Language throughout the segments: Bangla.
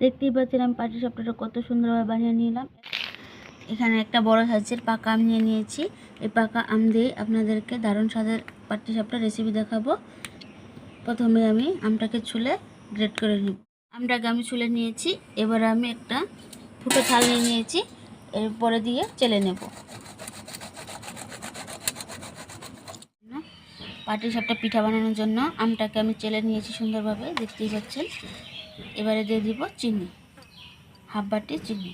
দেখতেই পাচ্ছেন আমি পাটি সাপটাটা কত সুন্দরভাবে বানিয়ে নিলাম। এখানে একটা বড় সাইজের পাকা আম নিয়ে নিয়েছি। এই পাকা আম দিয়ে আপনাদেরকে দারুণ স্বাদের পাটি সাপটা রেসিপি দেখাবো। প্রথমে আমি আমটাকে ছুলে গ্রেট করে নিব। আমটাকে আমি ছুলে নিয়েছি। এবার আমি একটা ফুটো থাল নিয়ে নিয়েছি। এরপরে দিয়ে চেলে নেব। পাটি সাপটা পিঠা বানানোর জন্য আমটাকে আমি চেলে নিয়েছি সুন্দরভাবে, দেখতেই পাচ্ছেন। এবারে দিয়ে দিব চিনি, হাফ বাটি চিনি।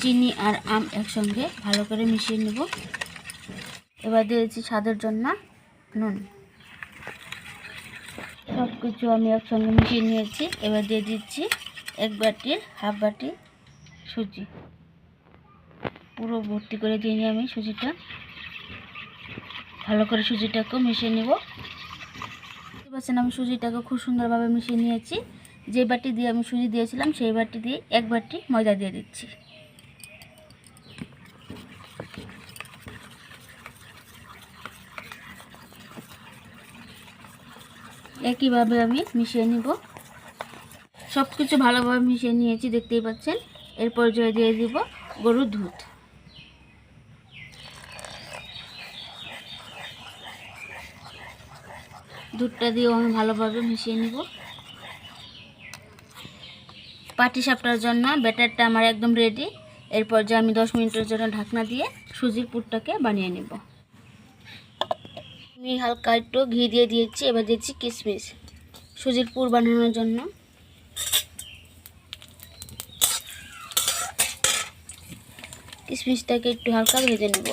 চিনি আর আম একসঙ্গে ভালো করে মিশিয়ে নেব। এবার দিয়েছি স্বাদের জন্য নুন। সব কিছু আমি একসঙ্গে মিশিয়ে নিয়েছি। এবার দিয়ে দিচ্ছি এক বাটির হাফ বাটি সুজি। পুরো ভর্তি করে দিয়ে নিই আমি সুজিটা। ভালো করে সুজিটাকেও মিশিয়ে নেব। পাচ্ছেন, আমি সুজিটাকে খুব সুন্দরভাবে মিশিয়ে নিয়েছি। যে বাটি দিয়ে আমি সুজি দিয়েছিলাম, সেই বাটি দিয়ে এক বাটি ময়দা দিয়ে দিচ্ছি। একইভাবে আমি মিশিয়ে নিব। সব কিছু ভালোভাবে মিশিয়ে নিয়েছি, দেখতেই পাচ্ছেন। এরপর জয় দিয়ে দিব গরুর দুধ। দুধটা দিয়েও আমি ভালোভাবে মিশিয়ে নিব। পাটি সাপটার জন্য ব্যাটারটা আমার একদম রেডি এরপর যে আমি দশ মিনিটের জন্য ঢাকনা দিয়ে সুজির পুরটাকে বানিয়ে নিব। আমি হালকা একটু ঘি দিয়ে দিয়েছি, এবার দিয়েছি কিশমিশ সুজির পুর বানানোর জন্য। কিশমিশটাকে একটু হালকা ভেজে নেব।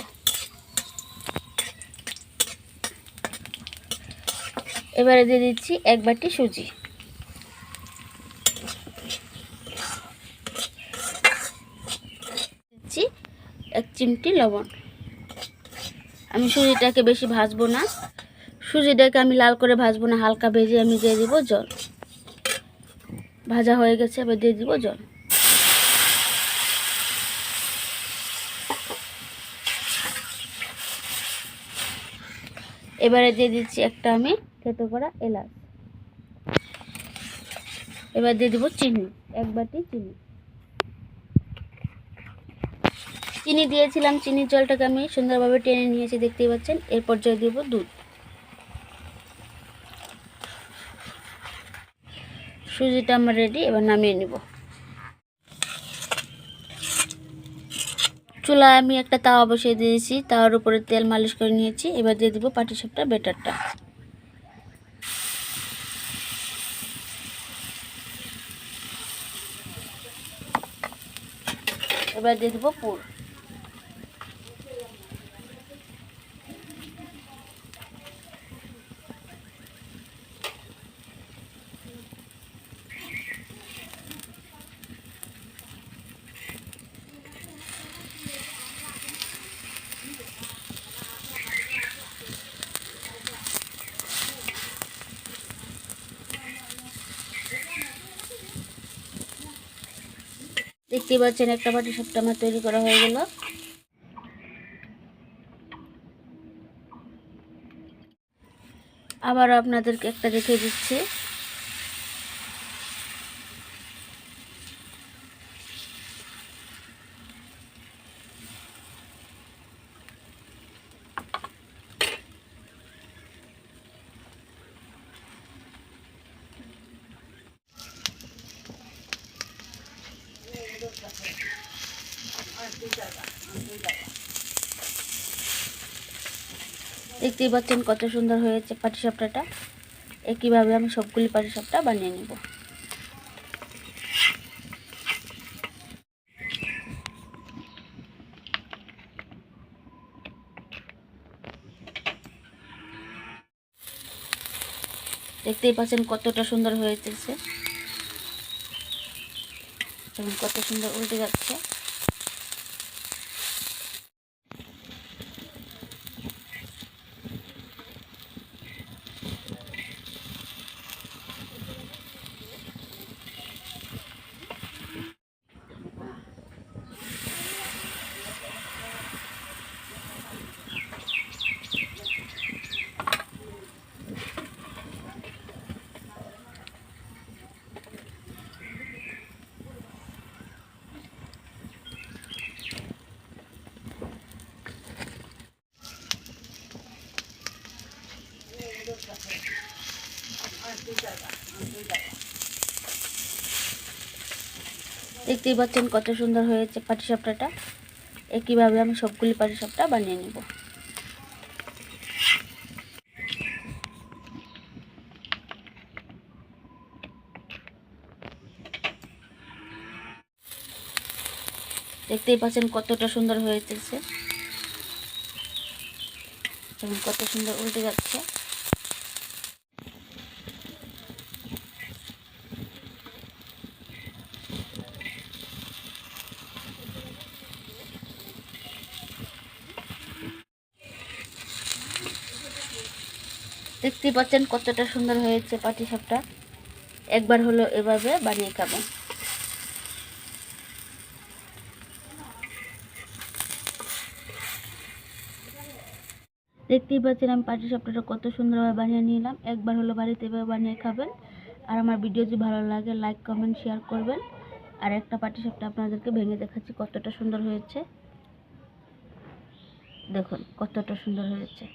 এবারে দিয়ে দিচ্ছি এক বাটি সুজি। দিচ্ছি এক চিমটি লবণ। আমি সুজিটাকে বেশি ভাজবো না। সুজিটাকে আমি লাল করে ভাজবো না, হালকা ভেজে আমি দিয়ে দিব জল। ভাজা হয়ে গেছে, এবার দিয়ে দিব জল। এবারে দিয়ে দিচ্ছি একটা আমি থেতো করা এলাচ। এবার দিয়ে দিব চিনি, এক বাটি চিনি। চিনি দিয়েছিলাম চিনির জলটাকে আমি সুন্দরভাবে টেনে নিয়েছি, দেখতেই পাচ্ছেন। এরপর জয় দেবো দুধ। সুজিটা আমার রেডি এবার নামিয়ে নিব। চুলায় আমি একটা তাওয়া বসিয়ে দিয়েছি, তাওয়ার উপরে তেল মালিশ করে নিয়েছি। এবার দিয়ে দিব পাটিসাপটা বেটারটা এবার দিয়ে দিব পুর দেখতেই পাচ্ছেন, একটা পাটি সবটা আমার তৈরি করা হয়ে গেল। আবার আপনাদেরকে একটা দেখে দিচ্ছি। দেখতেই পাচ্ছেন কত সুন্দর হয়েছে পাটিসাপটাটা। একইভাবে আমি সবগুলি পাটিসাপটা বানিয়ে নেব। দেখতেই পাচ্ছেন কতটা সুন্দর হয়েছে কত সুন্দর উল্টে যাচ্ছে। দেখতেই পাচ্ছেন কত সুন্দর হয়েছে পাটিসাপটাটা। একইভাবে আমি সবগুলি পাটিসাপটা বানিয়ে নেব। দেখতেই পাচ্ছেন কতটা সুন্দর হয়েছে। কত সুন্দর উল্টে যাচ্ছে। দেখতেই পাচ্ছেন কতটা সুন্দর হয়েছে পাটিসাপটা একবার হলো এভাবে বানিয়ে খাবেন দেখতেই পাচ্ছেন আমি পাটিসাপটাটা কত সুন্দরভাবে বানিয়ে নিলাম। একবার হলো বাড়িতে এভাবে বানিয়ে খাবেন। আর আমার ভিডিও যদি ভালো লাগে লাইক কমেন্ট শেয়ার করবেন। আর একটা পাটিসাপটা আপনাদেরকে ভেঙে দেখাচ্ছি কতটা সুন্দর হয়েছে। দেখুন কতটা সুন্দর হয়েছে।